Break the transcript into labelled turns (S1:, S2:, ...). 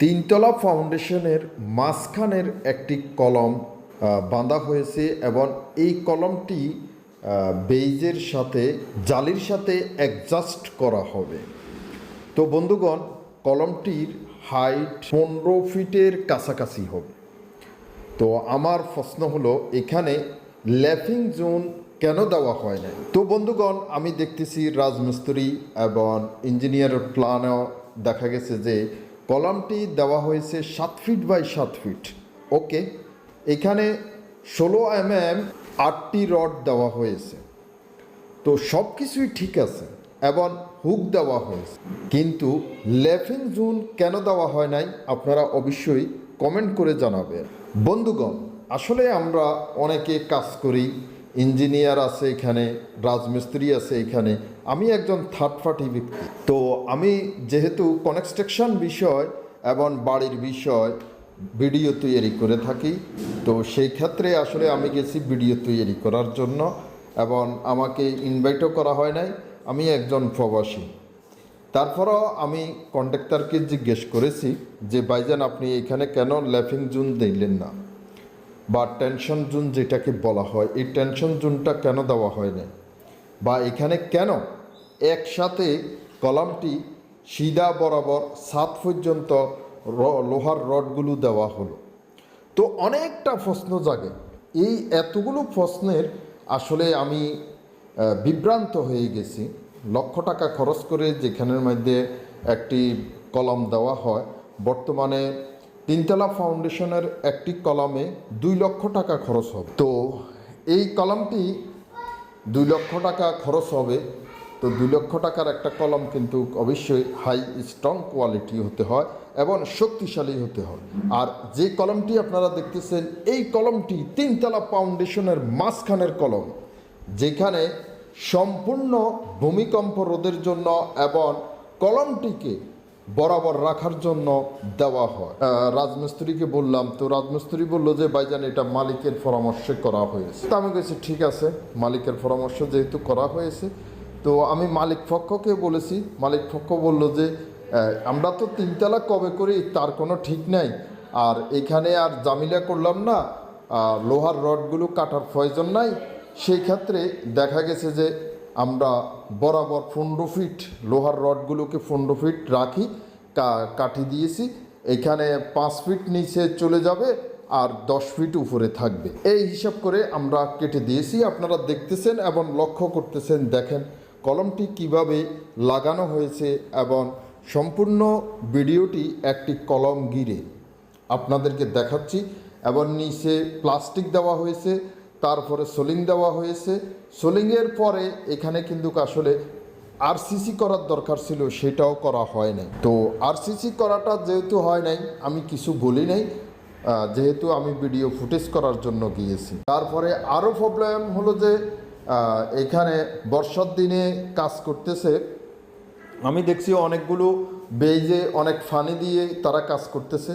S1: তিনতলা ফাউন্ডেশনের মাঝখানের একটি কলম বাঁধা হয়েছে এবং এই কলমটি বেইজের সাথে, জালির সাথে অ্যাডজাস্ট করা হবে। তো বন্ধুগণ, কলমটির হাইট পনেরো ফিটের কাছাকাছি হবে। তো আমার প্রশ্ন হলো, এখানে ল্যাফিং জোন কেন দেওয়া হয় না তো বন্ধুগণ, আমি দেখতেছি রাজমিস্ত্রি এবং ইঞ্জিনিয়ার প্ল্যানও দেখা গেছে যে কলামটি দেওয়া হয়েছে সাত ফিট বাই সাত ফিট। ওকে, এখানে ষোলো এম এম আটটি রড দেওয়া হয়েছে। তো সব কিছুই ঠিক আছে, এবং হুক দেওয়া হয়েছে। কিন্তু লেফিং জোন কেন দেওয়া হয় নাই, আপনারা অবশ্যই কমেন্ট করে জানাবেন। বন্ধুগণ, আসলে আমরা অনেকে কাজ করি ইঞ্জিনিয়ার আছে এখানে, রাজমিস্ত্রি আছে এখানে, আমি একজন থার্ড পার্টি ব্যক্তি। তো আমি যেহেতু কনস্ট্রাকশন বিষয় এবং বাড়ির বিষয় ভিডিও তৈরি করে থাকি, তো সেই ক্ষেত্রে আসলে আমি গেছি ভিডিও তৈরি করার জন্য এবং আমাকে ইনভাইটও করা হয় নাই, আমি একজন প্রবাসী। তারপরও আমি কন্ট্রাক্টরকে জিজ্ঞেস করেছি যে, ভাইজান, আপনি এখানে কেন ল্যাফিং জুন দিলেন না? বা টেনশন জোন যেটাকে বলা হয়, এই টেনশন জোনটা কেন দেওয়া হয় না বা এখানে কেন একসাথে কলামটি সিধা বরাবর সাত পর্যন্ত লোহার রডগুলো দেওয়া হলো? তো অনেকটা প্রশ্ন জাগে। এই এতগুলো প্রশ্নের আসলে আমি বিভ্রান্ত হয়ে গেছি। লক্ষ টাকা খরচ করে যেখানের মধ্যে একটি কলম দেওয়া হয়, বর্তমানে তিনতলা ফাউন্ডেশনের একটি কলমে দুই লক্ষ টাকা খরচ হবে। তো এই কলমটি দুই লক্ষ টাকা খরচ হবে। তো দুই লক্ষ টাকার একটা কলম কিন্তু অবশ্যই হাই, স্ট্রং কোয়ালিটি হতে হয় এবং শক্তিশালী হতে হয়। আর যে কলমটি আপনারা দেখতেছেন, এই কলমটি তিনতলা ফাউন্ডেশনের মাঝখানের কলম, যেখানে সম্পূর্ণ ভূমিকম্প রোধের জন্য এবং কলমটিকে বরাবর রাখার জন্য দেওয়া হয়। রাজমিস্ত্রিকে বললাম, তো রাজমিস্ত্রি বলল যে, ভাইজান, এটা মালিকের পরামর্শে করা হয়েছে। তো আমি বলছি ঠিক আছে, মালিকের পরামর্শ যেহেতু করা হয়েছে। তো আমি মালিক পক্ষকে বলেছি, মালিক পক্ষ বলল যে আমরা তো তিনতলা কবে করি, তার কোনো ঠিক নাই। আর এখানে আর জামিলা করলাম না লোহার রডগুলো কাটার প্রয়োজন নাই। সেই ক্ষেত্রে দেখা গেছে যে আমরা বরাবর পনেরো ফিট, লোহার রডগুলোকে পনেরো ফিট রাখি, কা- কাঠি দিয়েছি। এখানে পাঁচ ফিট নিচে চলে যাবে আর দশ ফিট উপরে থাকবে। এই হিসাব করে আমরা কেটে দিয়েছি। আপনারা দেখতেছেন এবং লক্ষ্য করতেছেন, দেখেন কলমটি কীভাবে লাগানো হয়েছে এবং সম্পূর্ণ ভিডিওটি একটি কলম গিরে আপনাদেরকে দেখাচ্ছি। এবং নিচে প্লাস্টিক দেওয়া হয়েছে। তারপরে সোলিং দেওয়া হয়েছে। সোলিংয়ের পরে এখানে কিন্তু আসলে আরসিসি করার দরকার ছিল, সেটাও করা হয় নাই। তো আরসিসি করাটা যেহেতু হয় নাই, আমি কিছু বলি নাই। যেহেতু আমি ভিডিও ফুটেজ করার জন্য গিয়েছি। তারপরে আরও প্রবলেম হলো যে এখানে বর্ষার দিনে কাজ করতেছে। আমি দেখছি অনেকগুলো বেজে অনেক ফানি দিয়ে তারা কাজ করতেছে।